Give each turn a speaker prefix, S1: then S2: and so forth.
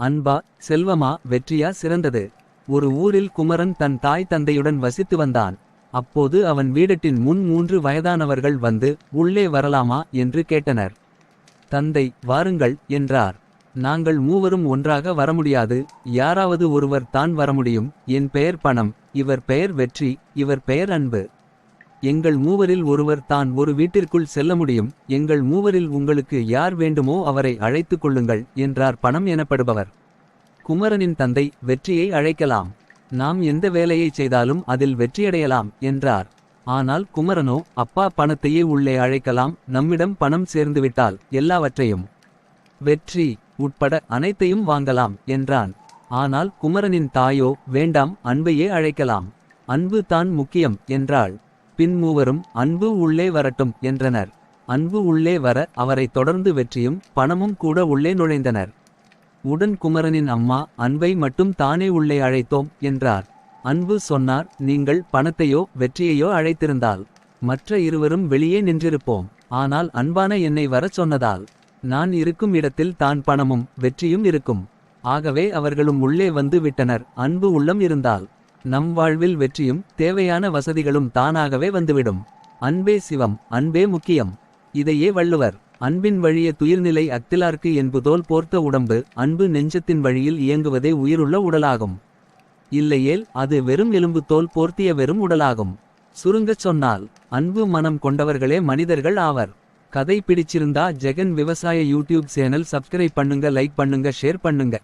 S1: அன்பா செல்வமா வெற்றியா சிறந்தது. ஒரு ஊரில் குமரன் தன் தாய் தந்தையுடன் வசித்து வந்தான். அப்போது அவன் வீடட்டின் முன் மூன்று வயதானவர்கள் வந்து உள்ளே வரலாமா? என்று கேட்டனர். தந்தை வாருங்கள் என்றார். நாங்கள் மூவரும் ஒன்றாக வர முடியாது யாராவது ஒருவர் தான் வர முடியும் என் பெயர் பணம். இவர் பெயர் வெற்றி. இவர் பெயர் அன்பு. எங்கள் மூவரில் ஒருவர் தான் ஒரு வீட்டிற்குள் செல்ல முடியும். எங்கள் மூவரில் உங்களுக்கு யார் வேண்டுமோ அவரை அழைத்துக் கொள்ளுங்கள் என்றார் பணம் எனப்படுபவர். குமரனின் தந்தை வெற்றியை அழைக்கலாம். நாம் எந்த வேலையை செய்தாலும் அதில் வெற்றியடையலாம் என்றார். ஆனால் குமரனோ அப்பா பணத்தையே உள்ளே அழைக்கலாம் நம்மிடம் பணம் சேர்ந்துவிட்டால் எல்லாவற்றையும். வெற்றி உட்பட அனைத்தையும் வாங்கலாம் என்றான். ஆனால் குமரனின் தாயோ வேண்டாம் அன்பையே அழைக்கலாம். அன்பு தான் முக்கியம் என்றாள். பின் மூவரும் அன்பு உள்ளே வரட்டும் என்றனர். அன்பு உள்ளே வர அவரை தொடர்ந்து வெற்றியும் பணமும் கூட உள்ளே நுழைந்தனர். உடன் குமரனின் அம்மா அன்பை மட்டும் தானே உள்ளே அழைத்தோம் என்றார். அன்பு சொன்னார் நீங்கள் பணத்தையோ வெற்றியையோ அழைத்திருந்தால் மற்ற இருவரும் வெளியே நின்றிருப்போம். ஆனால் அன்பான என்னை வரச் சொன்னதால் நான் இருக்கும் இடத்தில் தான் பணமும் வெற்றியும் இருக்கும். ஆகவே அவர்களும் உள்ளே வந்து விட்டனர். அன்பு உள்ளம் இருந்தால் நம் வாழ்வில் வெற்றியும் தேவையான வசதிகளும் தானாகவே வந்துவிடும். அன்பே சிவம் அன்பே முக்கியம். இதையே வள்ளுவர் அன்பின் வழிய துயிர்நிலை அக்திலார்க்கு என்பதோல் போர்த்த உடம்பு அன்பு நெஞ்சத்தின் வழியில் இயங்குவதே உயிருள்ள உடலாகும். இல்லையேல் அது வெறும் எலும்பு தோல் போர்த்திய வெறும் உடலாகும். சுருங்கச் சொன்னால் அன்பு மனம் கொண்டவர்களே மனிதர்கள் ஆவர். கதை பிடிச்சிருந்தா ஜெகன் விவசாய யூடியூப் சேனல் சப்ஸ்கிரைப் பண்ணுங்க லைக் பண்ணுங்க ஷேர் பண்ணுங்க.